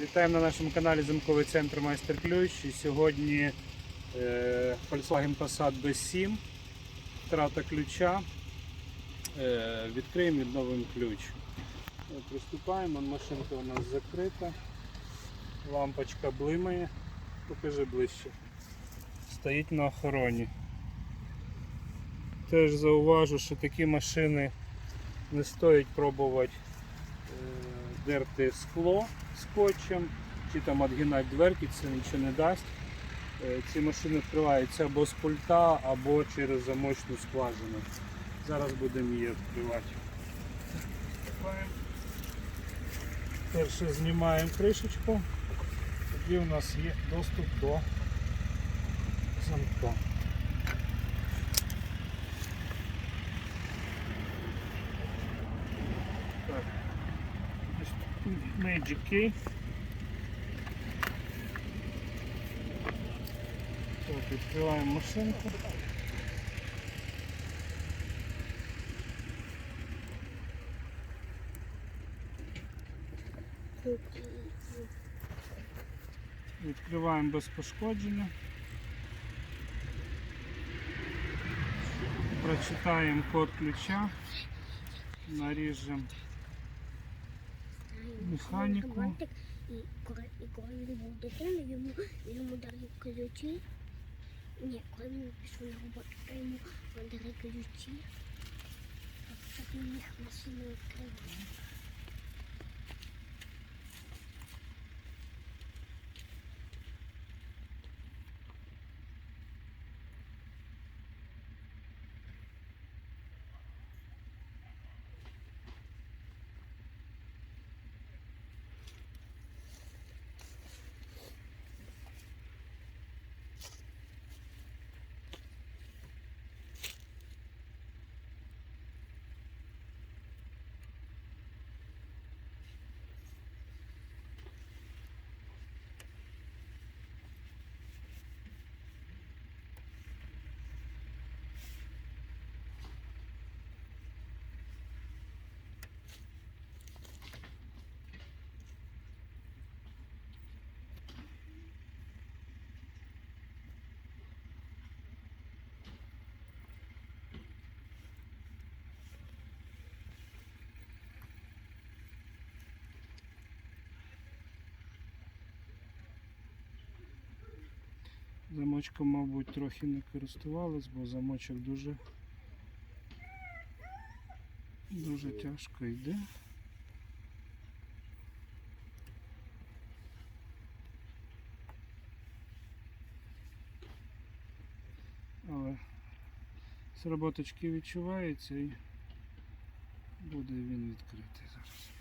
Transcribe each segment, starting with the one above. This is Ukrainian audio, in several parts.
Вітаємо на нашому каналі Замковий центр Майстер Ключ. І сьогодні е, Volkswagen Passat B7, втрата ключа. Е, відкриємо, відновимо ключ. Е, Приступаємо, машинка у нас закрита. Лампочка блимає. Покажи ближче. Стоїть на охороні. Теж зауважу, що такі машини не стоїть пробувати е, дерти скло скотчем чи там відгинати дверки, це нічого не дасть. Е, Ці машини відкриваються або з пульта, або через замочну скважину. Зараз будемо її відкривати. Перше знімаємо кришечку, тоді у нас є доступ до замка. Так. Magic Key. Так, відкриваємо машинку. Відкриваємо без пошкодження. Прочитаємо код ключа. Наріжемо Механіку. І коли, він був дитиною, йому, йому дали ключі. Ні, коли він пішов на роботу, то йому дали ключі. Так він їх машину відкрити. Замочком, мабуть, трохи не користувались, бо замочок дуже дуже тяжко йде. Але сработочки відчувається і буде він відкритий зараз.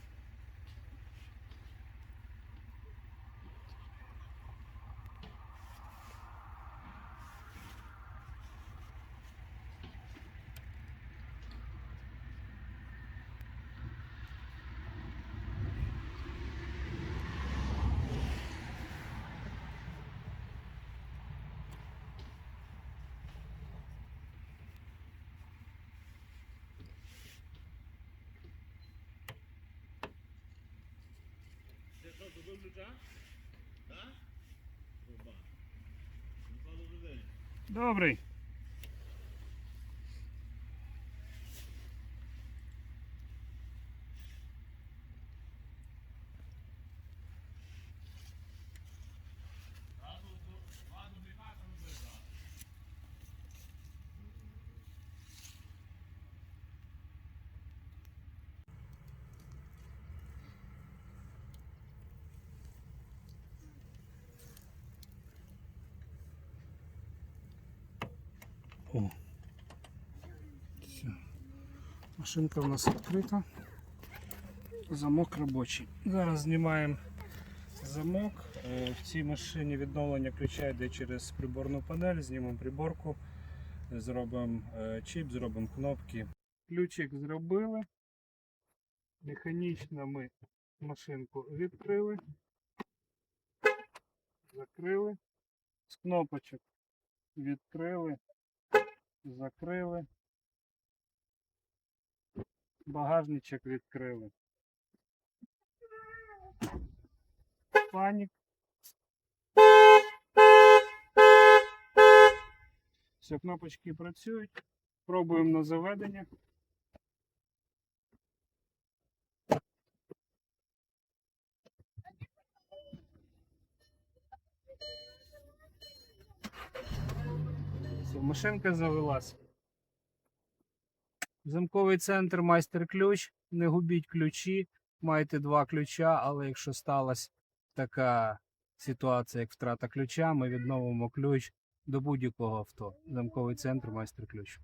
Це що, тут ключа? Так? О. Все. Машинка у нас відкрита. Замок робочий. Зараз знімаємо замок. Е, В цій машині відновлення ключа йде через приборну панель. Знімемо приборку, зробимо е, чіп, зробимо кнопки. Ключик зробили. Механічно ми машинку відкрили, закрили. З кнопочок відкрили, закрили. Багажничок відкрили. панік. Все, кнопочки працюють. Пробуємо на заведення. Все, машинка завелась. Замковий центр майстер-ключ. Не губіть ключі. Маєте два ключа, але якщо сталася така ситуація, як втрата ключа, ми відновимо ключ до будь-якого авто. Замковий центр майстер-ключ.